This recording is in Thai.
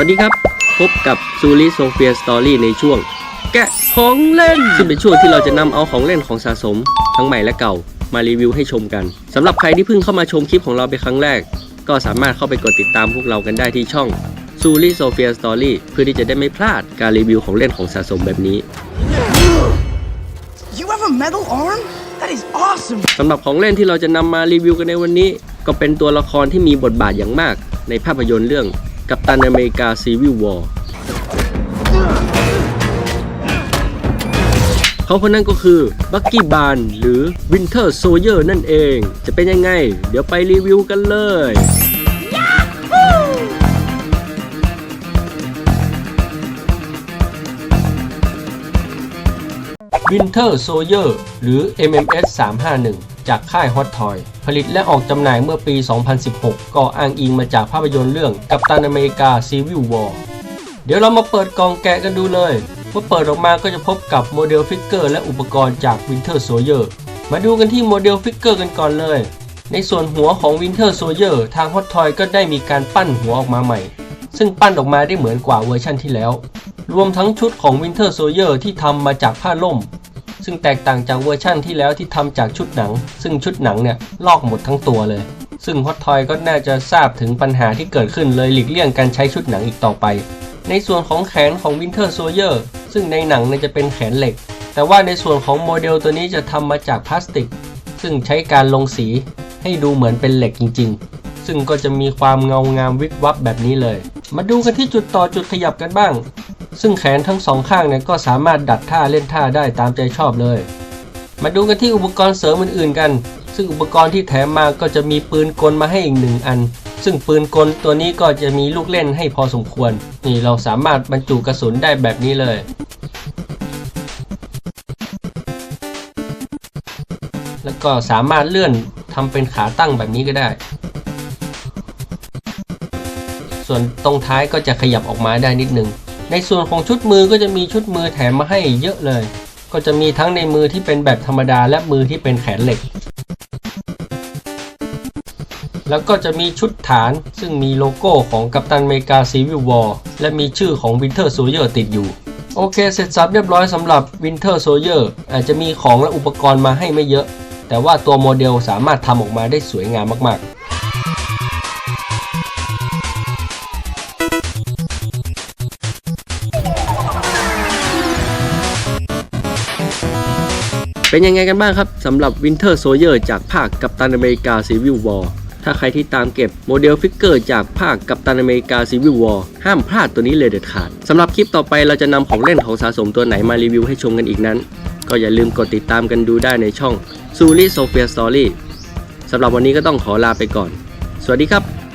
วัสดีครับ พบกับซูริโซเฟียสตอรี่ในช่วง แกะของเล่น ซึ่งเป็นช่วงที่เราจะนำเอาของเล่นของสะสม ทั้งใหม่และเก่ามารีวิวให้ชมกันสำหรับใครที่เพิ่งเข้ามาชมคลิปของเราเป็นครั้งแรก ก็สามารถเข้าไปกดติดตามพวกเรากันได้ที่ช่องซูริโซเฟียสตอรี่เพื่อที่จะได้ไม่พลาดการรีวิวของเล่นของสะสมแบบนี้ You have a metal arm? That is awesome! สำหรับของเล่นที่เราจะนำมารีวิวกันในวันนี้ ก็เป็นตัวละครที่มีบทบาทอย่างมากในภาพยนตร์เรื่อง กัปตันอเมริกาซีวิลวอร์เขาคนนั้นก็คือบักกี้บานหรือวินเทอร์โซเยอร์นั่นเอง จะเป็นยังไง เดี๋ยวไปรีวิวกันเลย Winter Soldier หรือ MMS 351 จากค่าย Hot Toy ผลิตและออกจำหน่ายเมื่อปี 2016 ก็อ้างอิงมาจากภาพยนตร์เรื่องกัปตันอเมริกา Civil War เดี๋ยวเรามาเปิดกล่องแกะกันดูเลย เมื่อเปิดออกมาก็จะพบกับโมเดลฟิกเกอร์และอุปกรณ์จาก Winter Soldier มาดูกันที่โมเดลฟิกเกอร์กันก่อนเลย ในส่วนหัวของ Winter Soldier ทาง Hot Toy ก็ได้มีการปั้นหัวออกมาใหม่ ซึ่งปั้นออกมาได้เหมือนกว่าเวอร์ชั่นที่แล้วรวมทั้งชุดของ Winter Soldier ที่ทำมาจากผ้าล่ม ซึ่งแตกต่างจากเวอร์ชั่นที่แล้วที่ทำจากชุดหนัง ซึ่งชุดหนังเนี่ยลอกหมดทั้งตัวเลย ซึ่งฮอตทอยก็น่าจะทราบถึงปัญหาที่เกิดขึ้นเลยหลีกเลี่ยงการใช้ชุดหนังอีกต่อไป ในส่วนของแขนของ Winter Soldier ซึ่งในหนังเนี่ยจะเป็นแขนเหล็ก แต่ว่าในส่วนของโมเดลตัวนี้จะทำมาจากพลาสติก ซึ่งใช้การลงสีให้ดูเหมือนเป็นเหล็กจริง ๆ ซึ่งก็จะมีความเงางามวิบวับแบบนี้เลย มาดูกันที่จุดต่อจุดขยับกันบ้าง ซึ่งแขนทั้งสองข้างเนี่ยก็สามารถดัดท่าเล่นท่าได้ตามใจชอบเลย มาดูกันที่อุปกรณ์เสริมอื่นๆกัน ซึ่งอุปกรณ์ที่แถมมาก็จะมีปืนกลมาให้อีกหนึ่งอัน ซึ่งปืนกลตัวนี้ก็จะมีลูกเล่นให้พอสมควร นี่เราสามารถบรรจุกระสุนได้แบบนี้เลย แล้วก็สามารถเลื่อนทำเป็นขาตั้งแบบนี้ก็ได้ส่วนตรงท้ายก็จะขยับออกมาได้นิดนึง ในส่วนของชุดมือก็จะมีชุดมือแถมมาให้เยอะเลย ก็จะมีทั้งในมือที่เป็นแบบธรรมดาและมือที่เป็นแขนเหล็ก แล้วก็จะมีชุดฐานซึ่งมีโลโก้ของกัปตันเมกาซีวิลวอร์และมีชื่อของ Winter Soldier ติดอยู่ โอเค เสร็จสับเรียบร้อยสำหรับ Winter Soldier อาจจะมีของและอุปกรณ์มาให้ไม่เยอะ แต่ว่าตัวโมเดลสามารถทำออกมาได้สวยงามมากๆ เป็นยังไงกันบ้างครับสำหรับ Winter Soldier จากภาคกัปตันอเมริกา Civil War ถ้าใครที่ตามเก็บโมเดลฟิกเกอร์จากภาคกัปตันอเมริกา Civil War ห้ามพลาดตัวนี้เลยเด็ดขาดสำหรับคลิปต่อไปเราจะนำของเล่นของสะสมตัวไหนมารีวิวให้ชมกันอีกนั้น ก็อย่าลืมกดติดตามกันดูได้ในช่อง s u r i Sophia Story สำหรับวันนี้ก็ต้องขอลาไปก่อน สวัสดีครับ